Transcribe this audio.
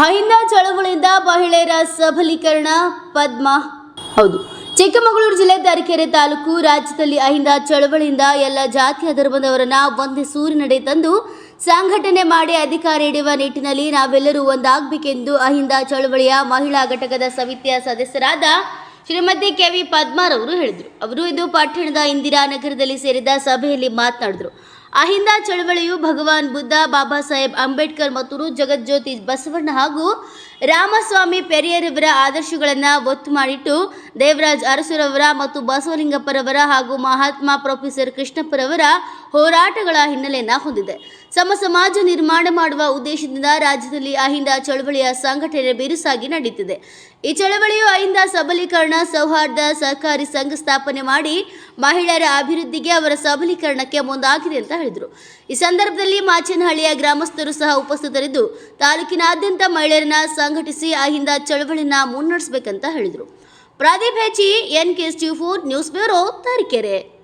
ಅಹಿಂದ ಚಳವಳಿಯಿಂದ ಮಹಿಳೆಯರ ಸಬಲೀಕರಣ, ಪದ್ಮ. ಹೌದು. ಚಿಕ್ಕಮಗಳೂರು ಜಿಲ್ಲೆ ತರೀಕೆರೆ ತಾಲೂಕು ರಾಜ್ಯದಲ್ಲಿ ಅಹಿಂದ ಚಳವಳಿಯಿಂದ ಎಲ್ಲ ಜಾತಿಯ ಧರ್ಮದವರನ್ನ ಒಂದೇ ಸೂರಿನಡೆ ತಂದು ಸಂಘಟನೆ ಮಾಡಿ ಅಧಿಕಾರ ಹಿಡಿಯುವ ನಿಟ್ಟಿನಲ್ಲಿ ನಾವೆಲ್ಲರೂ ಒಂದಾಗಬೇಕೆಂದು ಅಹಿಂದ ಚಳವಳಿಯ ಮಹಿಳಾ ಘಟಕದ ಸಮಿತಿಯ ಸದಸ್ಯರಾದ ಶ್ರೀಮತಿ ಕೆ ವಿ ಪದ್ಮಾರವರು ಹೇಳಿದರು. ಅವರು ಇದು ಪಟ್ಟಣದ ಇಂದಿರಾನಗರದಲ್ಲಿ ಸೇರಿದ ಸಭೆಯಲ್ಲಿ ಮಾತನಾಡಿದರು. ಅಹಿಂದ ಚಳವಳಿಯು ಭಗವಾನ್ ಬುದ್ಧ, ಬಾಬಾ ಸಾಹೇಬ್ ಅಂಬೇಡ್ಕರ್ ಮತ್ತು ಜಗಜ್ಯೋತಿ ಬಸವಣ್ಣ ಹಾಗೂ ರಾಮಸ್ವಾಮಿ ಪೆರಿಯರವರ ಆದರ್ಶಗಳನ್ನು ಒತ್ತು ಮಾಡಿಟ್ಟು ದೇವರಾಜ್ ಅರಸುರವರ ಮತ್ತು ಬಸವಲಿಂಗಪ್ಪರವರ ಹಾಗೂ ಮಹಾತ್ಮ ಪ್ರೊಫೆಸರ್ ಕೃಷ್ಣಪ್ಪರವರ ಹೋರಾಟಗಳ ಹಿನ್ನೆಲೆಯನ್ನು ಹೊಂದಿದೆ. ಸಮ ಸಮಾಜ ನಿರ್ಮಾಣ ಮಾಡುವ ಉದ್ದೇಶದಿಂದ ರಾಜ್ಯದಲ್ಲಿ ಅಹಿಂದ ಚಳವಳಿಯ ಸಂಘಟನೆ ಬಿರುಸಾಗಿ ನಡೆಯುತ್ತಿದೆ ಈ ಚಳವಳಿಯು ಅಹಿಂದ ಸಬಲೀಕರಣ, ಸೌಹಾರ್ದ, ಸಹಕಾರಿ ಸಂಘ ಸ್ಥಾಪನೆ ಮಾಡಿ ಮಹಿಳೆಯರ ಅಭಿವೃದ್ಧಿಗೆ ಅವರ ಸಬಲೀಕರಣಕ್ಕೆ ಮುಂದಾಗಿದೆ ಅಂತ ಹೇಳಿದರು. ಈ ಸಂದರ್ಭದಲ್ಲಿ ಮಾಚನಹಳ್ಳಿಯ ಗ್ರಾಮಸ್ಥರು ಸಹ ಉಪಸ್ಥಿತರಿದ್ದು, ತಾಲೂಕಿನಾದ್ಯಂತ ಮಹಿಳೆಯರನ್ನ ಸಂಘಟಿಸಿ ಅಹಿಂದ ಚಳವಳಿನ ಮುನ್ನಡೆಸಬೇಕಂತ ಹೇಳಿದರು. ಪ್ರದೀಪ್ ಹೆಚ್ಚಿ N K four news bureau, Tarikere.